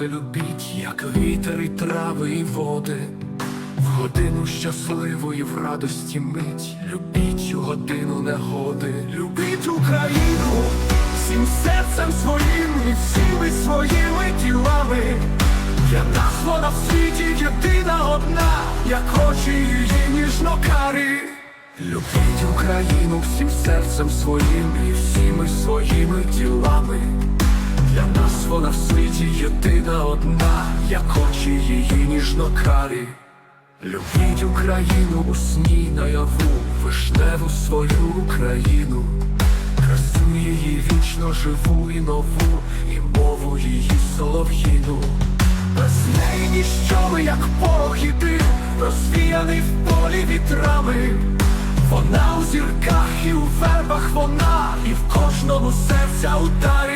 сльози любіть, як вітер і трави і води. В годину щасливої в радості мить, любіть у годину негоди, любіть Україну всім серцем своїм і всіми своїми ділами. Для нас вона в світі єдина одна, як очі її ніжно карі. Любіть Україну всім серцем своїм і всіми своїми ділами. Вона світі єдина одна, як очі її ніжно карі. Любіть Україну у сні наяву, вишневу свою Україну, красу її вічно живу і нову, і мову її солов'їну. Без неї ніщо ми, як порох і розвіяний в полі вітрами. Вона у зірках і у вербах вона, і в кожному серця ударі.